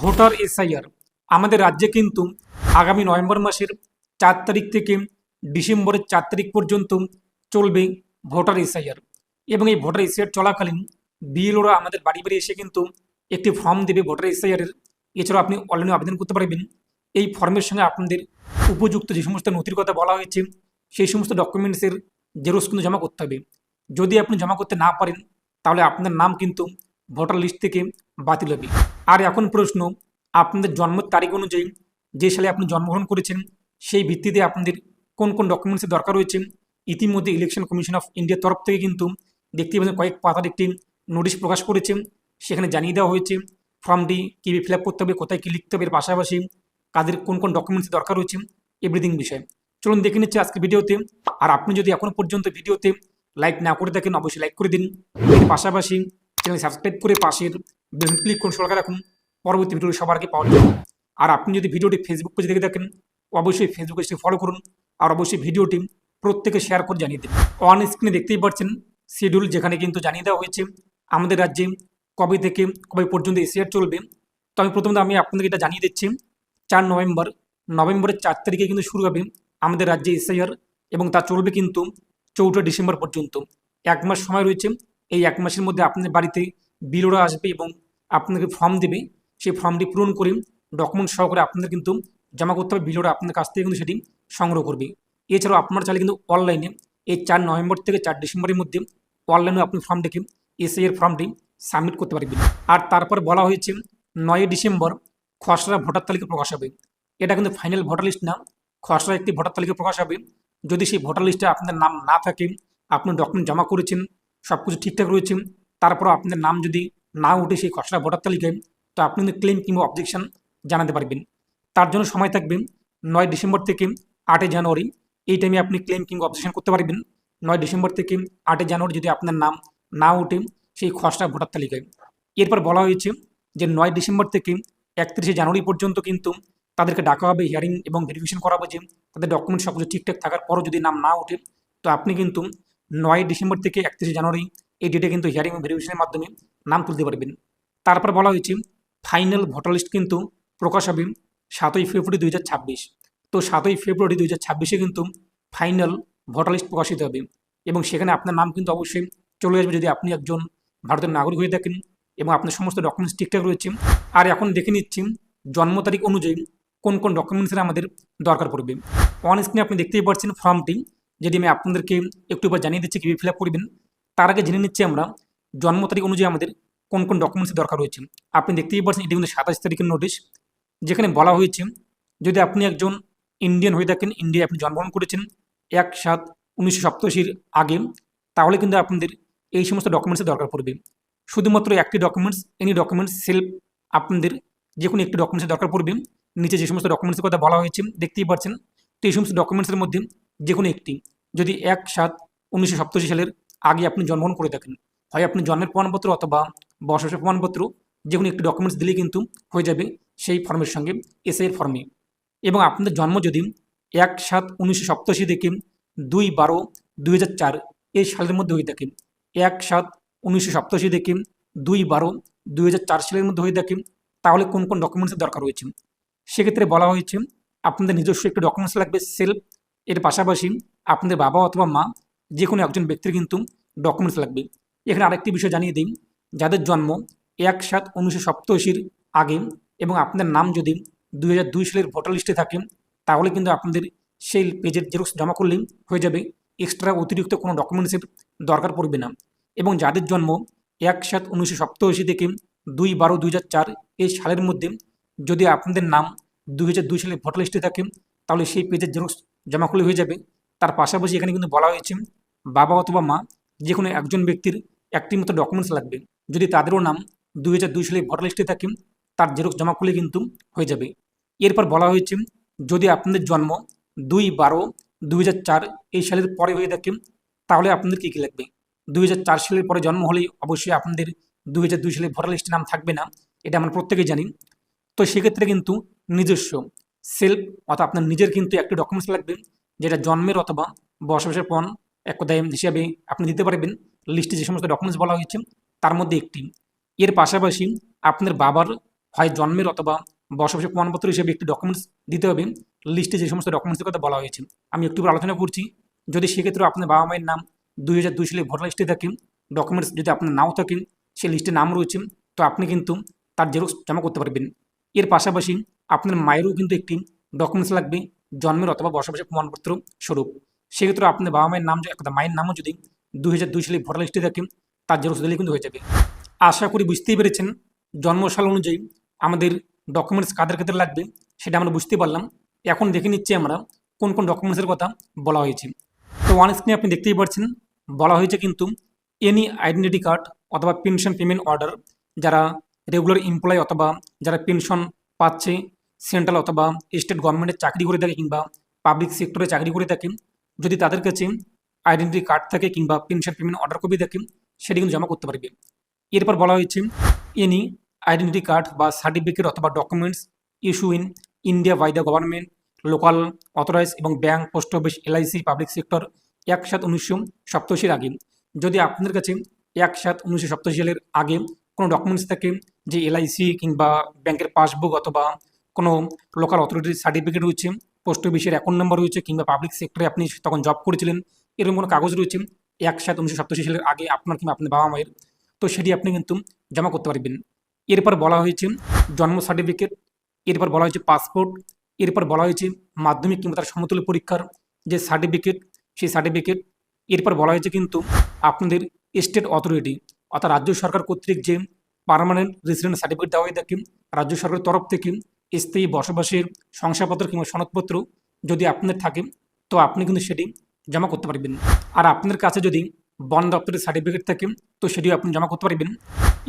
Voter SIR. আমাদের রাজ্যে কিন্তু আগামী নভেম্বর মাসের চার তারিখ থেকে ডিসেম্বরের চার তারিখ পর্যন্ত চলবে ভোটার এসআইআর। এবং এই ভোটার এসআইআর চলাকালীন বিএলওরা আমাদের বাড়ি বাড়ি এসে কিন্তু একটি ফর্ম দেবে ভোটার এসআইআরের। এছাড়াও আপনি অনলাইনে আবেদন করতে পারবেন। এই ফর্মের সঙ্গে আপনাদের উপযুক্ত যে সমস্ত নথির কথা বলা হয়েছে, সেই সমস্ত ডকুমেন্টসের জেরক্স কিন্তু জমা করতে হবে। যদি আপনি জমা করতে না পারেন, তাহলে আপনার নাম কিন্তু ভোটার লিস্ট থেকে বাতিল হবে। আর এখন প্রশ্ন, আপনাদের জন্মের তারিখ অনুযায়ী যে সালে আপনি জন্মগ্রহণ করেছেন, সেই ভিত্তিতে আপনাদের কোন কোন ডকুমেন্টসের দরকার রয়েছে? ইতিমধ্যে ইলেকশন কমিশন অফ ইন্ডিয়ার তরফ থেকে কিন্তু দেখতে পাচ্ছেন কয়েক পাতার একটি নোটিশ প্রকাশ করেছে। সেখানে জানিয়ে দেওয়া হয়েছে ফর্মটি কীভাবে ফিল আপ করতে হবে, কোথায় কী লিখতে হবে, এর পাশাপাশি কাদের কোন কোন ডকুমেন্টস দরকার রয়েছে এভরিথিং বিষয়ে। চলুন দেখে নিচ্ছি আজকে ভিডিওতে। আর আপনি যদি এখনও পর্যন্ত ভিডিওতে লাইক না করে থাকেন, অবশ্যই লাইক করে দিন। পাশাপাশি চ্যানেল সাবস্ক্রাইব করে পাশের ক্লিক করে সরকার রাখুন পরবর্তী ভিডিও সবার আগে পাওয়ার জন্য আর আপনি যদি ভিডিওটি ফেসবুক পেজে দেখে থাকেন অবশ্যই ফেসবুক পেজটি ফলো করুন আর অবশ্যই ভিডিওটি প্রত্যেকে শেয়ার করে জানিয়ে দিন। অন স্ক্রিনে দেখতেই পাচ্ছেন শিডিউল যেখানে কিন্তু জানিয়ে দেওয়া হয়েছে আমাদের রাজ্যে কবে থেকে কবে পর্যন্ত এসিআর চলবে। তো আমি প্রথমত আমি আপনাদের এটা জানিয়ে দিচ্ছি, চার নভেম্বর, নভেম্বরের চার তারিখে কিন্তু শুরু হবে আমাদের রাজ্যে এসআইআর এবং তা চলবে কিন্তু চৌঠা ডিসেম্বর পর্যন্ত। এক মাস সময় রয়েছে, এই এক মাসের মধ্যে আপনাদের বাড়িতে বিলোরা আসবে এবং আপনাকে ফর্ম দেবে। সেই ফর্মটি পূরণ করে ডকুমেন্ট সহকারে আপনাদের কিন্তু জমা করতে হবে। বিলোরা আপনার কাছ থেকে কিন্তু সেটি সংগ্রহ করবে। এছাড়াও আপনার চাইলে কিন্তু অনলাইনে এই চার নভেম্বর থেকে চার ডিসেম্বরের মধ্যে অনলাইনে আপনি ফর্মটিকে এসআইয়ের ফর্মটি সাবমিট করতে পারবেন। আর তারপর বলা হয়েছে নয় ডিসেম্বর খসড়া ভোটার তালিকা প্রকাশ হবে। এটা কিন্তু ফাইনাল ভোটার লিস্ট না। খসড়া একটি ভোটার তালিকা প্রকাশ হবে। যদি সেই ভোটার লিস্টে আপনার নাম না থাকে, আপনি ডকুমেন্ট জমা করেছেন সব কিছু ঠিকঠাক রয়েছে তারপর আপনাদের নাম যদি না উঠে সেই খসড়া ভোটার তালিকায়, তো আপনি কিন্তু ক্লেম কিংবা অবজেকশন জানাতে পারবেন। তার জন্য সময় থাকবে নয় ডিসেম্বর থেকে আটই জানুয়ারি। এই টাইমে আপনি ক্লেম কিংবা অবজেকশন করতে পারবেন। নয় ডিসেম্বর থেকে আটই জানুয়ারি যদি আপনার নাম না উঠে সেই খসড়া ভোটার তালিকায়। এরপর বলা হয়েছে যে নয় ডিসেম্বর থেকে একত্রিশে জানুয়ারি পর্যন্ত কিন্তু তাদেরকে ডাকা হবে হিয়ারিং এবং ভেরিফিকেশন করা হবে যে তাদের ডকুমেন্ট সব কিছু ঠিকঠাক থাকার পরও যদি নাম না ওঠে তো আপনি কিন্তু নয় ডিসেম্বর থেকে একত্রিশে জানুয়ারি এই ডেটে কিন্তু হিয়ারিং ভেরিফিকেশনের মাধ্যমে নাম তুলতে পারবেন। তারপর বলা হয়েছে ফাইনাল ভোটার লিস্ট কিন্তু প্রকাশ হবে সাতই ফেব্রুয়ারি দুই হাজার ছাব্বিশ। তো সাতই ফেব্রুয়ারি দুই কিন্তু ফাইনাল ভোটার লিস্ট প্রকাশিত হবে এবং সেখানে আপনার নাম কিন্তু অবশ্যই চলে আসবে যদি আপনি একজন ভারতের নাগরিক হয়ে থাকেন এবং আপনার সমস্ত ডকুমেন্টস ঠিকঠাক রয়েছে। আর এখন দেখে নিচ্ছি, জন্ম তারিখ অনুযায়ী কোন কোন ডকুমেন্টসের আমাদের দরকার পড়বে। অন স্ক্রিনে আপনি দেখতেই পাচ্ছেন ফর্মটি যেটি আমি আপনাদেরকে একটু এবার জানিয়ে দিচ্ছি কীভাবে ফিল আপ করবেন তার আগে জেনে নিচ্ছি আমরা জন্ম তারিখ অনুযায়ী আমাদের কোন কোন ডকুমেন্টসের দরকার রয়েছে আপনি দেখতেই পাচ্ছেন এটি কিন্তু সাতাশ তারিখের নোটিশ যেখানে বলা হয়েছে, যদি আপনি একজন ইন্ডিয়ান হয়ে থাকেন ইন্ডিয়ায় আপনি জন্মগ্রহণ করেছেন এক সাত উনিশশো সপ্তাশির আগে, তাহলে কিন্তু আপনাদের এই সমস্ত ডকুমেন্টসের দরকার পড়বে। শুধুমাত্র একটি ডকুমেন্টস এনি ডকুমেন্টস সেলফ আপনাদের যে কোনো একটি ডকুমেন্টসের দরকার পড়বে। নিচে যে সমস্ত ডকুমেন্টসের কথা বলা হয়েছে, দেখতেই পাচ্ছেন তো এই সমস্ত ডকুমেন্টসের মধ্যে যে কোনো একটি, যদি এক সাত উনিশশো সালের আগে আপনি জন্মগ্রহণ করে থাকেন। হয় আপনি জন্মের প্রমাণপত্র অথবা বসবাসের প্রমাণপত্র যে কোনো একটি ডকুমেন্টস দিলেই কিন্তু হয়ে যাবে সেই ফর্মের সঙ্গে এসআইয়ের ফর্মে এবং আপনাদের জন্ম যদি এক সাত উনিশশো সপ্তাশি থেকে দুই বারো দুই চার এই সালের মধ্যে হয়ে থাকে। এক সাত উনিশশো সপ্তাশি থেকে দুই বারো দুই চার সালের মধ্যে হয়ে থাকে। তাহলে কোন কোন ডকুমেন্টসের দরকার রয়েছে? সেক্ষেত্রে বলা হয়েছে, আপনাদের নিজস্ব একটি ডকুমেন্টস লাগবে সেলফ এর পাশাপাশি আপনাদের বাবা অথবা মা যে কোনো একজন ব্যক্তির কিন্তু ডকুমেন্টস লাগবে। এখানে আরেকটি বিষয় জানিয়ে দিই, যাদের জন্ম এক সাত উনিশশো আগে এবং আপনার নাম যদি দুই হাজার দুই সালের ভোটার লিস্টে থাকে, তাহলে কিন্তু আপনাদের সেই পেজের জেরক্স জমা করলেই হয়ে যাবে। এক্সট্রা অতিরিক্ত কোনো ডকুমেন্টসের দরকার পড়বে না। এবং যাদের জন্ম এক সাত উনিশশো সপ্তাশি থেকে দুই বারো দুই চার এই সালের মধ্যে যদি আপনাদের নাম দুই হাজার দুই সালে ভোটার লিস্টে থাকে, তাহলে সেই পেজের জেরক্স জমা করলে হয়ে যাবে। তার পাশাপাশি এখানে কিন্তু বলা হয়েছে বাবা অথবা মা যে কোনো একজন ব্যক্তির একটি মতো ডকুমেন্টস লাগবে। যদি তাদেরও নাম দুই হাজার দুই সালে ভোটার লিস্টে থাকে, তার জেরক্স জমা করলে কিন্তু হয়ে যাবে। এরপর বলা হয়েছে, যদি আপনাদের জন্ম দুই বারো দুই হাজার চার এই সালের পরে হয়ে থাকে, তাহলে আপনাদের কী কী লাগবে? দুই হাজার চার সালের পরে জন্ম হলেই অবশ্যই আপনাদের দুই হাজার দুই সালে ভোটার লিস্টে নাম থাকবে না, এটা আমরা প্রত্যেকেই জানি। তো সেক্ষেত্রে কিন্তু নিজস্ব সেলফ অর্থাৎ আপনার নিজের কিন্তু একটি ডকুমেন্টস লাগবে, যেটা জন্মের অথবা বসবাসের পণ এক কথায় হিসাবে আপনি দিতে পারবেন। লিস্টে যে সমস্ত ডকুমেন্টস বলা হয়েছে, তার মধ্যে একটি। এর পাশাপাশি আপনার বাবার হয় জন্মের অথবা বসবাসের প্রমাণপত্র হিসেবে একটি ডকুমেন্টস দিতে হবে। লিস্টে যে সমস্ত ডকুমেন্টসের কথা বলা হয়েছে, আমি একটু আলোচনা করছি। যদি সেক্ষেত্রে আপনার বাবা মায়ের নাম দুই হাজার দুই সালে ভোটার লিস্টে থাকে ডকুমেন্টস যদি আপনার নাও থাকে, সেই লিস্টে নাম রয়েছে, তো আপনি কিন্তু তার জেরক্স জমা করতে পারবেন। এর পাশাপাশি আপনার মায়েরও কিন্তু একটি ডকুমেন্টস লাগবে, জন্মের অথবা বসবাসের প্রমাণপত্র স্বরূপ। সেক্ষেত্রে আপনার বাবা মায়ের নাম অর্থাৎ মায়ের নামও যদি দুই হাজার দুই সালে ভোটার লিস্টে থাকে তার জেরক্স দিলে কিন্তু হয়ে যাবে। আশা করি বুঝতেই পেরেছেন, জন্মসাল অনুযায়ী আমাদের ডকুমেন্টস কাদের ক্ষেত্রে লাগবে, সেটা আমরা বুঝতে পারলাম। এখন দেখে নিচ্ছি আমরা কোন কোন ডকুমেন্টসের কথা বলা হয়েছে। তো ওয়ান স্ক্রিনে আপনি দেখতেই পাচ্ছেন, বলা হয়েছে কিন্তু এনি আইডেন্টিটি কার্ড অথবা পেনশন পেমেন্ট অর্ডার যারা রেগুলার এমপ্লয় অথবা যারা পেনশন পাচ্ছে সেন্ট্রাল অথবা স্টেট গভর্নমেন্টের চাকরি করে থাকে কিংবা পাবলিক সেক্টরে চাকরি করে থাকে যদি তাদের কাছে আইডেন্টি কার্ড থাকে কিংবা পেনশন পেমেন্ট অর্ডার কপি থাকে, সেটি কিন্তু জমা করতে পারবে। এরপর বলা হয়েছে এনি আইডেন্টিটি কার্ড বা সার্টিফিকেট অথবা documents issue in India by the government local authorise এবং bank post office LIC public sector এক সাত উনিশশো সপ্তাশির আগে। যদি আপনাদের কাছে এক সাত উনিশশো সপ্তাশি সালের আগে কোনো ডকুমেন্টস থাকে, যে এলআইসি কিংবা ব্যাংকের পাসবুক অথবা কোনো লোকাল অথরিটির সার্টিফিকেট রয়েছে পোস্ট অফিসের অ্যাকাউন্ট নাম্বার রয়েছে কিংবা পাবলিক সেক্টরে আপনি তখন জব করেছিলেন, এরকম কোনো কাগজ রয়েছে? এক সাত উনিশশো সপ্তাশি সালের আগে আপনার কিংবা আপনার বাবা মায়ের? তো সেটি আপনি কিন্তু জমা করতে পারবেন। এরপর বলা হয়েছে জন্ম সার্টিফিকেট এরপর বলা হয়েছে পাসপোর্ট এরপর বলা হয়েছে মাধ্যমিক কিংবা তার সমতুল্য পরীক্ষার যে সার্টিফিকেট সেই সার্টিফিকেট এরপর বলা হয়েছে কিন্তু আপনাদের স্টেট অথরিটি অর্থাৎ রাজ্য সরকার কর্তৃক যে পার্মানেন্ট রেসিডেন্ট সার্টিফিকেট দেওয়া হয়ে থাকে, রাজ্য সরকারের তরফ থেকে স্থায়ী বসবাসের শংসাপত্র কিংবা সনদপত্র যদি আপনার থাকে, তো আপনি কিন্তু সেটি জমা করতে পারবেন। আর আপনার কাছে যদি বন দপ্তরের সার্টিফিকেট থাকে, তো সেটিও আপনি জমা করতে পারবেন।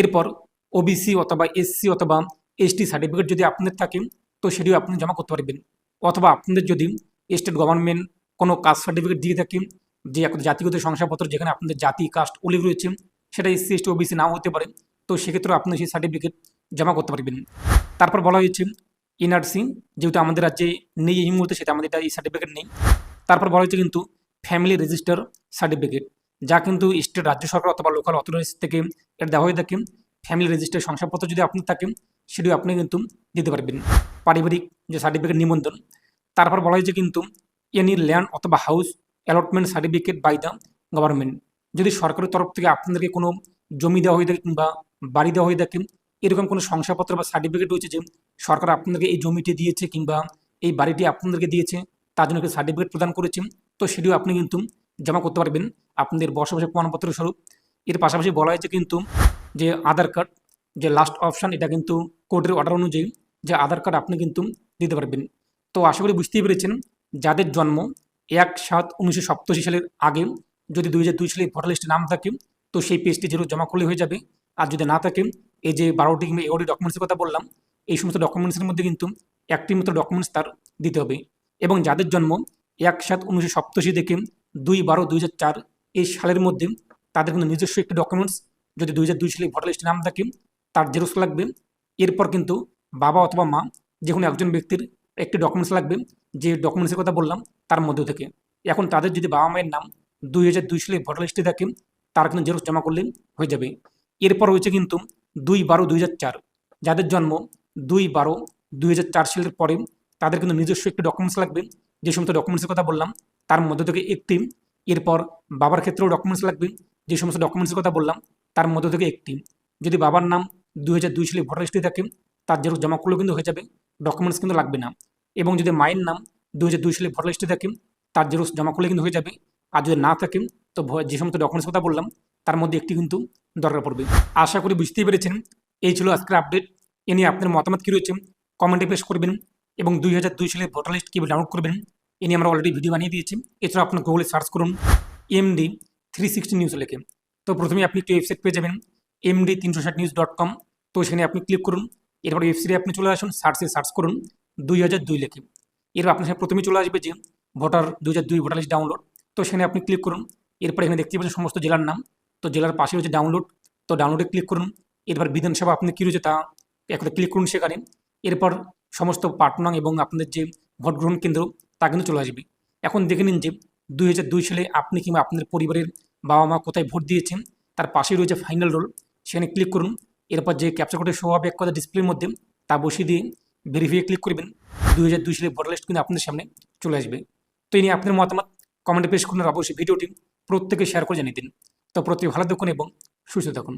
এরপর ওবিসি অথবা এসসি অথবা এসটি সার্টিফিকেট যদি আপনার থাকে, তো সেটিও আপনি জমা করতে পারবেন। অথবা আপনাদের যদি স্টেট গভর্নমেন্ট কোনো কাস্ট সার্টিফিকেট দিয়ে থাকে, যে জাতিগত শংসাপত্র যেখানে আপনাদের জাতি, কাস্ট উল্লেখ রয়েছে, সেটা এসসি এসটি ওবিসি নাও হতে পারে, তো সেক্ষেত্রেও আপনি সেই সার্টিফিকেট জমা করতে পারবেন। তারপর বলা হয়েছে এনআরসি যেহেতু আমাদের রাজ্যে নেই এই মুহূর্তে, সেটা আমাদের এই সার্টিফিকেট নেই। তারপর বলা হয়েছে কিন্তু ফ্যামিলি রেজিস্টার সার্টিফিকেট যা কিন্তু স্টেট রাজ্য সরকার অথবা লোকাল অথরিটিস থেকে এটা দেওয়া হয়ে থাকে। ফ্যামিলি রেজিস্টার শংসাপত্র যদি আপনি থাকেন সেটিও আপনি কিন্তু দিতে পারবেন। পারিবারিক যে সার্টিফিকেট নিবন্ধন, তারপর বলা হয়েছে কিন্তু এনি ল্যান্ড অথবা house allotment certificate by the government যদি সরকারের তরফ থেকে আপনাদেরকে কোনো জমি দেওয়া হয়ে থাকে কিংবা বাড়ি দেওয়া হয়ে থাকে, এরকম কোনো শংসাপত্র বা সার্টিফিকেট রয়েছে যে সরকার আপনাদেরকে এই জমিটি দিয়েছে কিংবা এই বাড়িটি আপনাদেরকে দিয়েছে, তার জন্য একটা সার্টিফিকেট প্রদান করেছে তো সেটিও আপনি কিন্তু জমা করতে পারবেন আপনাদের বসবাসের প্রমাণপত্র স্বরূপ। এর পাশাপাশি বলা হয়েছে কিন্তু যে আধার কার্ড, যে লাস্ট অপশান এটা কিন্তু কোর্টের অর্ডার অনুযায়ী যে আধার কার্ড আপনি কিন্তু দিতে পারবেন। তো আশা করি বুঝতেই পেরেছেন, যাদের জন্ম এক সাত উনিশশো সপ্তাশি সালের আগে যদি দুই হাজার দুই সালে ভোটার লিস্টে নাম থাকে, তো সেই পেজটি যেহেতু জমা করলে হয়ে যাবে। আর যদি না থাকে, এই যে বারোটি কিংবা এগারোটি ডকুমেন্টসের কথা বললাম এই সমস্ত ডকুমেন্টসের মধ্যে কিন্তু একটি মতো ডকুমেন্টস তার দিতে হবে। এবং যাদের জন্ম এক সাত উনিশশো সপ্তাশি থেকে দুই বারো দুই চার এই সালের মধ্যে তাদের কিন্তু নিজস্ব একটি ডকুমেন্টস যদি দুই হাজার দুই সালে ভোটার লিস্টে নাম থাকে, তার জেরক্স লাগবে। এরপর কিন্তু বাবা অথবা মা যে কোনো একজন ব্যক্তির একটি ডকুমেন্টস লাগবে, যে ডকুমেন্টসের কথা বললাম তার মধ্যে থেকে। এখন তাদের যদি বাবা মায়ের নাম দুই হাজার দুই সালে ভোটার লিস্টে থাকে, তার কিন্তু জেরক্স জমা করলে হয়ে যাবে। এরপর রয়েছে কিন্তু দুই বারো দুই যাদের জন্ম দুই বারো, দুই হাজার চার সালের পরে তাদের কিন্তু নিজস্ব একটি ডকুমেন্টস লাগবে। যে সমস্ত ডকুমেন্টসের কথা বললাম, তার মধ্যে থেকে একটি, এরপর বাবার ক্ষেত্রেও ডকুমেন্টস লাগবে। যে সমস্ত ডকুমেন্টসের কথা বললাম, তার মধ্যে থেকে একটি। যদি বাবার নাম দুই হাজার দুই সালে ভোটার লিস্টে থাকে, তার জেরক্স জমা করলেও কিন্তু হয়ে যাবে ডকুমেন্টস কিন্তু লাগবে না। এবং যদি মায়ের নাম দুই হাজার দুই সালে ভোটার লিস্টে থাকে, তার জেরক্স জমা করলে কিন্তু হয়ে যাবে। আর যদি না থাকে, তো যে সমস্ত ডকুমেন্টস কথা বললাম, তার মধ্যে একটি কিন্তু দরকার পড়বে। আশা করি বুঝতেই পেরেছেন। এই ছিল আজকের আপডেট এ নিয়ে আপনার মতামত কী রয়েছে? কমেন্টে পেশ করবেন এবং দুই হাজার দুই সালে ভোটার লিস্ট কীভাবে ডাউনলোড করবেন? এ নিয়ে আমরা অলরেডি ভিডিও বানিয়ে দিয়েছি। এছাড়া আপনার গুগলে সার্চ করুন এমডি থ্রি সিক্সটি নিউজ লেখে। তো প্রথমে আপনি একটি ওয়েবসাইট পেয়ে যাবেন এমডি তিনশো ষাট নিউজ ডট কম তো সেখানে আপনি ক্লিক করুন। এরপর ওয়েবসাইটে আপনি চলে আসুন সার্চে সার্চ করুন দুই হাজার দুই লেখে। এরপর আপনার সাথে প্রথমে চলে আসবে যে ভোটার দুই হাজার দুই ভোটার লিস্ট ডাউনলোড তো সেখানে আপনি ক্লিক করুন। এরপর এখানে দেখতে পাচ্ছেন সমস্ত জেলার নাম। তো জেলার পাশে রয়েছে ডাউনলোড তো ডাউনলোডে ক্লিক করুন। এরপর বিধানসভা আপনি কী রয়েছে তা একটা ক্লিক করুন সেখানে। এরপর সমস্ত পাটনাং এবং আপনাদের যে ভোট গ্রহণ কেন্দ্র, তা কিন্তু চলে আসবে। এখন দেখে নিন যে দুই হাজার দুই সালে আপনি কিংবা আপনার পরিবারের বাবা মা কোথায় ভোট দিয়েছেন, তার পাশেই রয়েছে ফাইনাল রোল সেখানে ক্লিক করুন। এরপর যে ক্যাপচার কোডে শো হবে এক কথা ডিসপ্লের মধ্যে, তা বসিয়ে দিয়ে ভেরিফাই ক্লিক করবেন। দুই হাজার দুই সালে ভোটার লিস্ট কিন্তু আপনাদের সামনে চলে আসবে। তো এই নিয়ে আপনার মতামত কমেন্টে পেশ করুন অবশ্যই ভিডিওটি প্রত্যেকে শেয়ার করে জানিয়ে দিন। তো প্রত্যেকে ভালো থাকুন এবং সুস্থ থাকুন।